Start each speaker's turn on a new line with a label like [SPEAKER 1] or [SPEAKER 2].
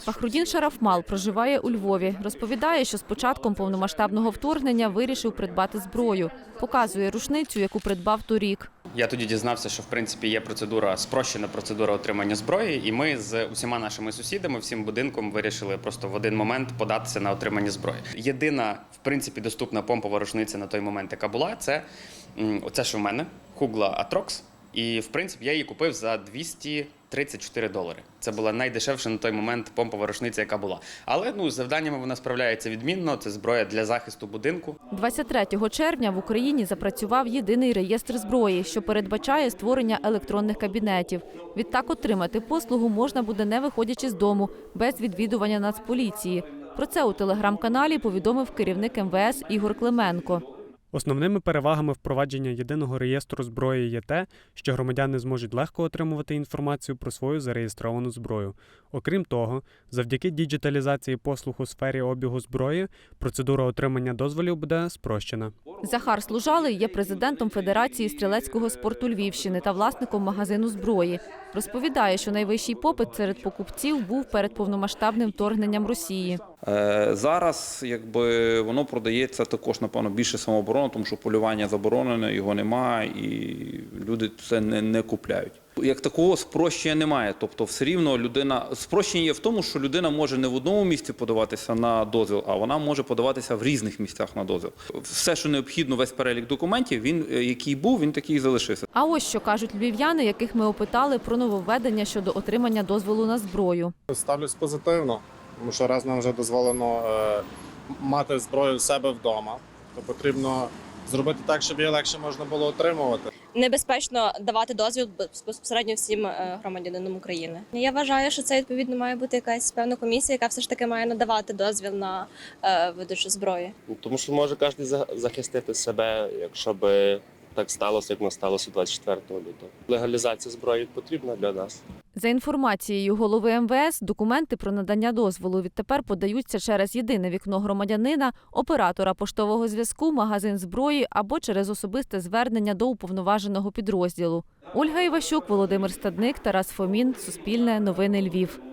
[SPEAKER 1] Фахрудін Шарафмал проживає у Львові. Розповідає, що з початком повномасштабного вторгнення вирішив придбати зброю. Показує рушницю, яку придбав торік.
[SPEAKER 2] Я тоді дізнався, що в принципі є процедура, спрощена процедура отримання зброї, і ми з усіма нашими сусідами, всім будинком вирішили просто в один момент податися на отримання зброї. Єдина, в принципі, доступна помпова рушниця на той момент, яка була, це оце, що в мене, Хугла Atrox. І в принципі я її купив за 234 долари. Це була найдешевша на той момент помпова рушниця, яка була. Але ну завданнями вона справляється відмінно. Це зброя для захисту будинку.
[SPEAKER 1] 23 червня в Україні запрацював єдиний реєстр зброї, що передбачає створення електронних кабінетів. Відтак отримати послугу можна буде не виходячи з дому, без відвідування Нацполіції. Про це у телеграм-каналі повідомив керівник МВС Ігор Клименко.
[SPEAKER 3] Основними перевагами впровадження єдиного реєстру зброї є те, що громадяни зможуть легко отримувати інформацію про свою зареєстровану зброю. Окрім того, завдяки діджиталізації послуг у сфері обігу зброї, процедура отримання дозволів буде спрощена.
[SPEAKER 1] Захар Служалий є президентом Федерації стрілецького спорту Львівщини та власником магазину зброї. Розповідає, що найвищий попит серед покупців був перед повномасштабним вторгненням Росії.
[SPEAKER 4] Е, Зараз якби воно продається також, напевно, більше самооборона, тому що полювання заборонене, його немає, і люди це не, не купляють. Як такого спрощення немає. Тобто, все рівно людина спрощення є в тому, що людина може не в одному місці подаватися на дозвіл, а вона може подаватися в різних місцях на дозвіл. Все, що необхідно, весь перелік документів, він е, який був, він такий і залишився.
[SPEAKER 1] А ось що кажуть львів'яни, яких ми опитали про нововведення щодо отримання дозволу на зброю.
[SPEAKER 5] Ставлюсь позитивно, тому що раз нам вже дозволено е, мати зброю в себе вдома, то потрібно зробити так, щоб її легше можна було отримувати.
[SPEAKER 6] небезпечно давати дозвіл безпосередньо всім е, громадянинам України. Я вважаю, що це відповідно має бути якась певна комісія, яка все ж таки має надавати дозвіл на е, видачу зброї.
[SPEAKER 7] Ну, Тому що може кожен за- захистити себе, якщо би так сталося, як не сталося 24 лютого. Легалізація зброї потрібна для нас.
[SPEAKER 1] За інформацією голови МВС, документи про надання дозволу відтепер подаються через єдине вікно громадянина, оператора поштового зв'язку, магазин зброї або через особисте звернення до уповноваженого підрозділу. Ольга Іващук, Володимир Стадник, Тарас Фомін, Суспільне, Новини Львів.